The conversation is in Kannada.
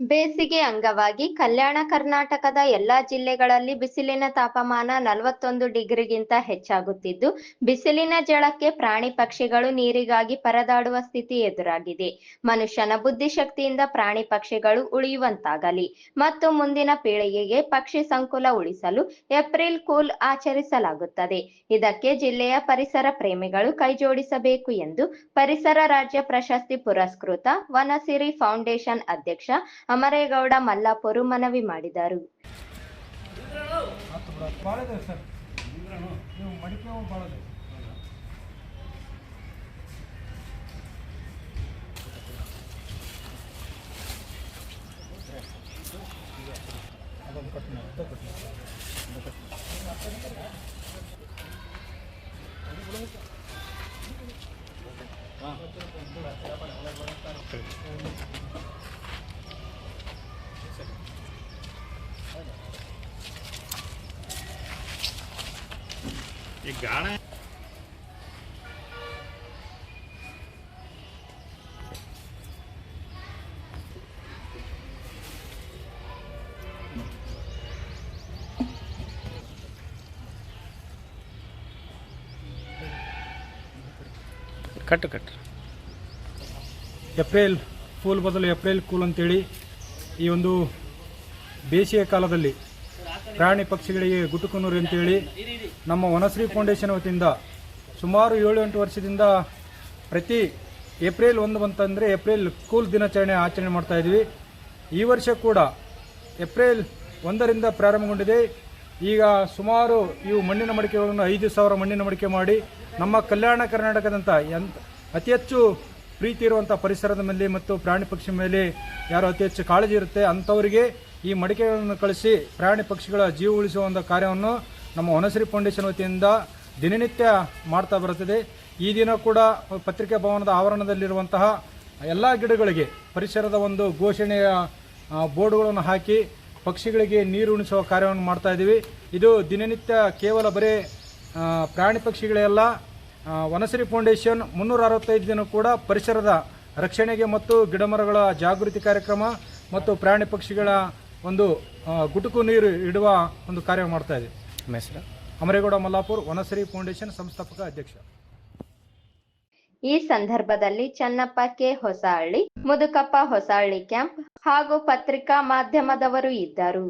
ಬೇಸಿಗೆ ಅಂಗವಾಗಿ ಕಲ್ಯಾಣ ಕರ್ನಾಟಕದ ಎಲ್ಲಾ ಜಿಲ್ಲೆಗಳಲ್ಲಿ ಬಿಸಿಲಿನ ತಾಪಮಾನ ನಲವತ್ತೊಂದು ಡಿಗ್ರಿಗಿಂತ ಹೆಚ್ಚಾಗುತ್ತಿದ್ದು, ಬಿಸಿಲಿನ ಜಳಕ್ಕೆ ಪ್ರಾಣಿ ಪಕ್ಷಿಗಳು ನೀರಿಗಾಗಿ ಪರದಾಡುವ ಸ್ಥಿತಿ ಎದುರಾಗಿದೆ. ಮನುಷ್ಯನ ಬುದ್ಧಿಶಕ್ತಿಯಿಂದ ಪ್ರಾಣಿ ಪಕ್ಷಿಗಳು ಉಳಿಯುವಂತಾಗಲಿ. ಮತ್ತು ಮುಂದಿನ ಪೀಳಿಗೆಗೆ ಪಕ್ಷಿ ಸಂಕುಲ ಉಳಿಸಲು ಏಪ್ರಿಲ್ ಕೂಲ್ ಆಚರಿಸಲಾಗುತ್ತದೆ. ಇದಕ್ಕೆ ಜಿಲ್ಲೆಯ ಪರಿಸರ ಪ್ರೇಮಿಗಳು ಕೈಜೋಡಿಸಬೇಕು ಎಂದು ಪರಿಸರ ರಾಜ್ಯ ಪ್ರಶಸ್ತಿ ಪುರಸ್ಕೃತ ವನಸಿರಿ ಫೌಂಡೇಶನ್ ಅಧ್ಯಕ್ಷ ಅಮರೇಗೌಡ ಮಲ್ಲಾಪುರು ಮನವಿ ಮಾಡಿದರು. ಹತ್ತು ಇದೆ ಅದೊಂದು ಕಟ್ ಕಟ್. ಏಪ್ರಿಲ್ ಫೂಲ್ ಬದಲು ಏಪ್ರಿಲ್ ಕೂಲ್ ಅಂತೇಳಿ. ಈ ಒಂದು ಬೇಸಿಗೆ ಕಾಲದಲ್ಲಿ ಪ್ರಾಣಿ ಪಕ್ಷಿಗಳಿಗೆ ಗುಟುಕುನೂರು ಅಂತೇಳಿ ನಮ್ಮ ವನಶ್ರೀ ಫೌಂಡೇಶನ್ ವತಿಯಿಂದ ಸುಮಾರು ಏಳು ಎಂಟು ವರ್ಷದಿಂದ ಪ್ರತಿ ಏಪ್ರಿಲ್ ಒಂದು ಬಂತಂದರೆ ಏಪ್ರಿಲ್ ಕೂಲ್ ದಿನಾಚರಣೆ ಆಚರಣೆ ಮಾಡ್ತಾ ಇದ್ವಿ ಈ ವರ್ಷ ಕೂಡ ಏಪ್ರಿಲ್ ಒಂದರಿಂದ ಪ್ರಾರಂಭಗೊಂಡಿದೆ. ಈಗ ಸುಮಾರು ಇವು ಮಣ್ಣಿನ ಮಡಿಕೆಗಳನ್ನು ಐದು ಸಾವಿರ ಮಣ್ಣಿನ ಮಡಿಕೆ ಮಾಡಿ ನಮ್ಮ ಕಲ್ಯಾಣ ಕರ್ನಾಟಕದಂಥ ಎಂತ ಅತಿ ಹೆಚ್ಚು ಪ್ರೀತಿ ಇರುವಂಥ ಪರಿಸರದ ಮೇಲೆ ಮತ್ತು ಪ್ರಾಣಿ ಪಕ್ಷಿ ಮೇಲೆ ಯಾರು ಅತಿ ಹೆಚ್ಚು ಕಾಳಜಿ ಇರುತ್ತೆ ಅಂಥವರಿಗೆ ಈ ಮಡಿಕೆಗಳನ್ನು ಕಳಿಸಿ ಪ್ರಾಣಿ ಪಕ್ಷಿಗಳ ಜೀವ ಉಳಿಸುವ ಒಂದು ಕಾರ್ಯವನ್ನು ನಮ್ಮ ವನಶ್ರೀ ಫೌಂಡೇಶನ್ ವತಿಯಿಂದ ದಿನನಿತ್ಯ ಮಾಡ್ತಾ ಬರುತ್ತದೆ. ಈ ದಿನ ಕೂಡ ಪತ್ರಿಕಾ ಭವನದ ಆವರಣದಲ್ಲಿರುವಂತಹ ಎಲ್ಲ ಗಿಡಗಳಿಗೆ ಪರಿಸರದ ಒಂದು ಘೋಷಣೆಯ ಬೋರ್ಡ್ಗಳನ್ನು ಹಾಕಿ ಪಕ್ಷಿಗಳಿಗೆ ನೀರು ಉಣಿಸುವ ಕಾರ್ಯವನ್ನು ಮಾಡ್ತಾ ಇದ್ದೀವಿ ಇದು ದಿನನಿತ್ಯ ಕೇವಲ ಬರೀ ಪ್ರಾಣಿ ಪಕ್ಷಿಗಳೆಲ್ಲ ಆ, ವನಶ್ರೀ ಫೌಂಡೇಶನ್ ಮುನ್ನೂರ ಅರವತ್ತೈದು ದಿನ ಕೂಡ ಪರಿಸರದ ರಕ್ಷಣೆಗೆ ಮತ್ತು ಗಿಡಮರಗಳ ಜಾಗೃತಿ ಕಾರ್ಯಕ್ರಮ ಮತ್ತು ಪ್ರಾಣಿ ಪಕ್ಷಿಗಳ ಒಂದು ಗುಟುಕು ನೀರು ಇಡುವ ಒಂದು ಕಾರ್ಯ ಮಾಡ್ತಾ ಇದೆ. ಹೆಸರು? ಅಮರೇಗೌಡ ಮಲ್ಲಾಪುರ್ ವನಶ್ರೀ ಫೌಂಡೇಶನ್ ಸಂಸ್ಥಾಪಕ ಅಧ್ಯಕ್ಷ. ಈ ಸಂದರ್ಭದಲ್ಲಿ ಚನ್ನಪ್ಪ ಕೆ ಹೊಸಹಳ್ಳಿ ಮುದುಕಪ್ಪ ಹೊಸಹಳ್ಳಿ ಕ್ಯಾಂಪ್ ಹಾಗೂ ಪತ್ರಿಕಾ ಮಾಧ್ಯಮದವರು ಇದ್ದರು.